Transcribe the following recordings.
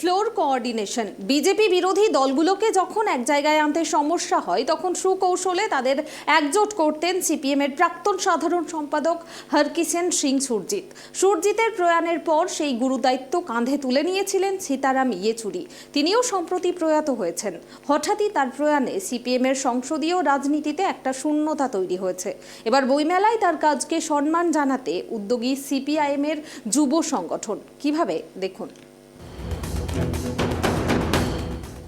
Floor coordination. BJP বিরোধী দলগুলোকে যখন এক জায়গায় আনতে সমস্যা হয়, তখন সুকৌশলে তাদের একজোট করতেন সিপিএম এর প্রাক্তন সাধারণ সম্পাদক হরকিসেন সিং সুরজিৎ। সুরজিতের প্রয়াণের পর সেই গুরুদায়িত্ব কাঁধে তুলে নিয়েছিলেন সীতারাম ইয়েচুরি। তিনিও সম্প্রতি প্রয়াত হয়েছেন। হঠাৎই তার প্রয়াণে সিপিএম এর সংসদীয় রাজনীতিতে একটা শূন্যতা তৈরি হয়েছে। এবার বইমেলায় তার কাজকে সম্মান জানাতে উদ্যোগী সিপিআইএম এর যুব সংগঠন। কীভাবে? দেখুন।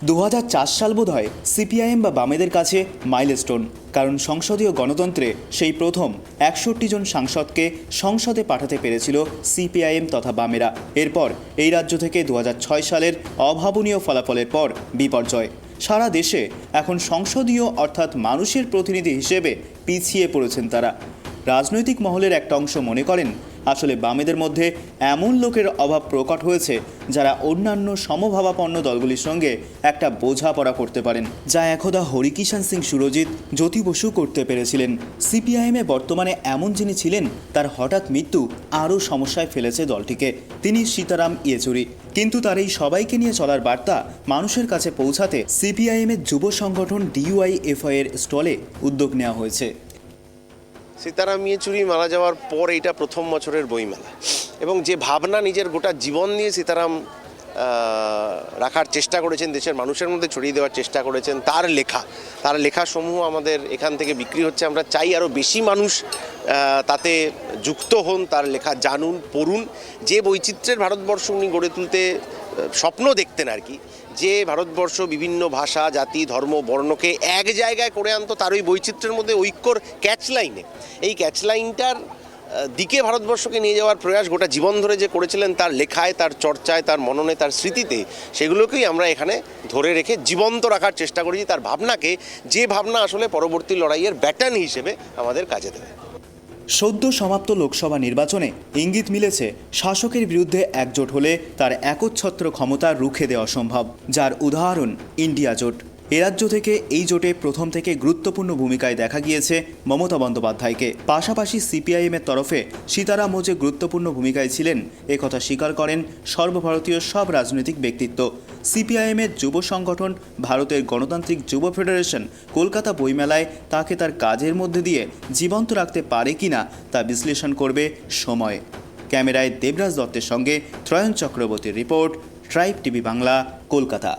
দু হাজার চার সাল বোধ হয় সিপিআইএম বা বামেদের কাছে মাইলস্টোন, কারণ সংসদীয় গণতন্ত্রে সেই প্রথম একষট্টি জন সাংসদকে সংসদে পাঠাতে পেরেছিল সিপিআইএম তথা বামেরা। এরপর এই রাজ্য থেকে দু হাজার ছয় সালের অভাবনীয় ফলাফলের পর বিপর্যয়। সারা দেশে এখন সংসদীয় অর্থাৎ মানুষের প্রতিনিধি হিসেবে পিছিয়ে পড়েছেন তারা। রাজনৈতিক মহলের একটা অংশ মনে করেন আসলে বামেদের মধ্যে এমন লোকের অভাব প্রকট হয়েছে যারা অন্যান্য সমভাবাপন্ন দলগুলির সঙ্গে একটা বোঝাপড়া করতে পারেন, যা একদা হরিকিষাণ সিং সুরজিৎ, জ্যোতি বসু করতে পেরেছিলেন। সিপিআইএমে বর্তমানে এমন যিনি ছিলেন, তার হঠাৎ মৃত্যু আরও সমস্যায় ফেলেছে দলটিকে। তিনি সীতারাম ইয়েচুরি। কিন্তু তার এই সবাইকে নিয়ে চলার বার্তা মানুষের কাছে পৌঁছাতে সিপিআইএমের যুব সংগঠন ডিইউআইএফআই এর স্টলে উদ্যোগ নেওয়া হয়েছে। সীতারাম ইয়েচুরি মারা যাওয়ার পর এটা প্রথম বছরের বইমেলা। এবং যে ভাবনা নিজের গোটা জীবন দিয়ে সীতারাম রাখার চেষ্টা করেছেন, দেশের মানুষের মধ্যে ছড়িয়ে দেওয়ার চেষ্টা করেছেন, তার লেখা, তার লেখাসমূহ আমাদের এখান থেকে বিক্রি হচ্ছে। আমরা চাই আরও বেশি মানুষ তাতে যুক্ত হন, তার লেখা জানুন, পড়ুন। যে বৈচিত্র্যের ভারতবর্ষ উনি গড়ে তুলতে স্বপ্ন দেখতেন আর কি, যে ভারতবর্ষ বিভিন্ন ভাষা, জাতি, ধর্ম, বর্ণকে এক জায়গায় করে আনতো, তার ওই বৈচিত্র্যের মধ্যে ঐক্যর ক্যাচ লাইনে এই ক্যাচ লাইনটার দিকে ভারতবর্ষকে নিয়ে যাওয়ার প্রয়াস গোটা জীবন ধরে যে করেছিলেন, তার লেখায়, তার চর্চায়, তার মননে, তার স্মৃতিতে, সেগুলোকেই আমরা এখানে ধরে রেখে জীবন্ত রাখার চেষ্টা করেছি। তার ভাবনাকে যে ভাবনা আসলে পরবর্তী লড়াইয়ের ব্যাটার্ন হিসেবে আমাদের কাজে দেবে। সদ্য সমাপ্ত লোকসভা নির্বাচনে ইঙ্গিত মিলেছে, শাসকের বিরুদ্ধে একজোট হলে তার একচ্ছত্র ক্ষমতা রুখে দেওয়া সম্ভব, যার উদাহরণ ইন্ডিয়া জোট। রাজ্য থেকে এই জোটে প্রথম থেকে গুরুত্বপূর্ণ ভূমিকায় দেখা গিয়েছে মমতা বন্দ্যোপাধ্যায়কে। পাশাপাশি সিপিআইএমের তরফে সীতারামও যে গুরুত্বপূর্ণ ভূমিকায় ছিলেন একথা স্বীকার করেন সর্বভারতীয় সব রাজনৈতিক ব্যক্তিত্ব। সিপিআইএমের যুব সংগঠন ভারতের গণতান্ত্রিক যুব ফেডারেশন কলকাতা বইমেলায় তাকে তার কাজের মধ্যে দিয়ে জীবন্ত রাখতে পারে কিনা তা বিশ্লেষণ করবে সময়। ক্যামেরায় দেবরাজ দত্তের সঙ্গে ত্রয়ন চক্রবর্তীর report Tribe TV Bangla, Kolkata.